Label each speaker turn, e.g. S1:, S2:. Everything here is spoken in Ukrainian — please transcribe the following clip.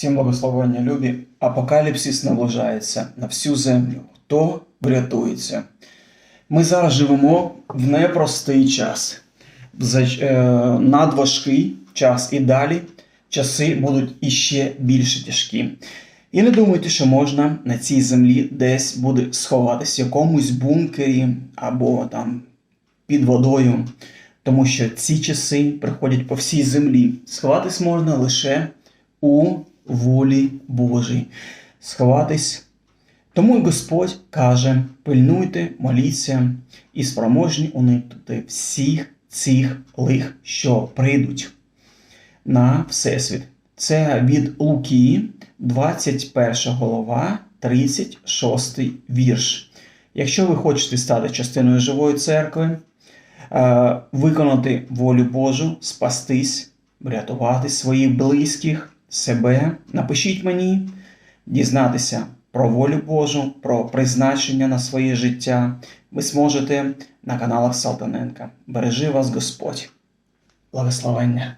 S1: Всім благословення, любі. Апокаліпсис наближається на всю землю. Хто врятується? Ми зараз живемо в непростий час, е, надважкий час і далі часи будуть іще більш тяжкі. І не думайте, що можна на цій землі десь буде сховатись в якомусь бункері або там під водою, тому що ці часи приходять по всій землі. Сховатись можна лише у волі Божій. Сховатись. Тому і Господь каже: пильнуйте, моліться і спроможні уникнути всіх цих лих, що прийдуть на Всесвіт. Це від Луки, 21 голова, 36 вірш. Якщо ви хочете стати частиною живої церкви, е, виконати волю Божу, спастись, врятувати своїх близьких, себе, напишіть мені, дізнатися про волю Божу, про призначення на своє життя. Ви зможете на каналах Салтаненка. Бережи вас Господь. Благословення.